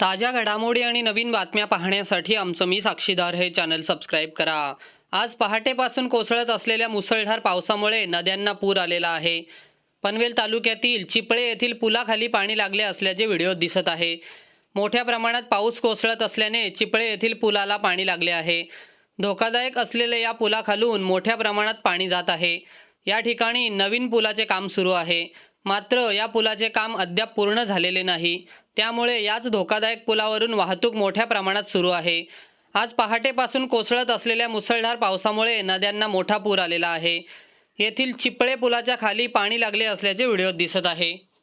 ताज्या घडामोडी आणि नवीन बातम्या पाहण्यासाठी आमचं मी साक्षीदार हे चॅनल सबस्क्राईब करा. आज पहाटेपासून कोसळत असलेल्या मुसळधार पावसामुळे नद्यांना पूर आलेला आहे. पनवेल तालुक्यातील चिपळे येथील पुलाखाली पाणी लागले असल्याचे व्हिडिओत दिसत आहे. मोठ्या प्रमाणात पाऊस कोसळत असल्याने चिपळे येथील पुलाला पाणी लागले आहे. धोकादायक असलेल्या या पुलाखालून मोठ्या प्रमाणात पाणी जात आहे. या ठिकाणी नवीन पुलाचे काम सुरू आहे. मात्र या पुलाचे काम अद्याप पूर्ण झालेले नाही. त्यामुळे याच धोकादायक पुलावरून वाहतूक मोठ्या प्रमाणात सुरू आहे. आज पहाटेपासून कोसळत असलेल्या मुसळधार पावसामुळे नद्यांना मोठा पूर आलेला आहे. येथील चिपळे पुलाच्या खाली पाणी लागले असल्याचे व्हिडिओत दिसत आहे.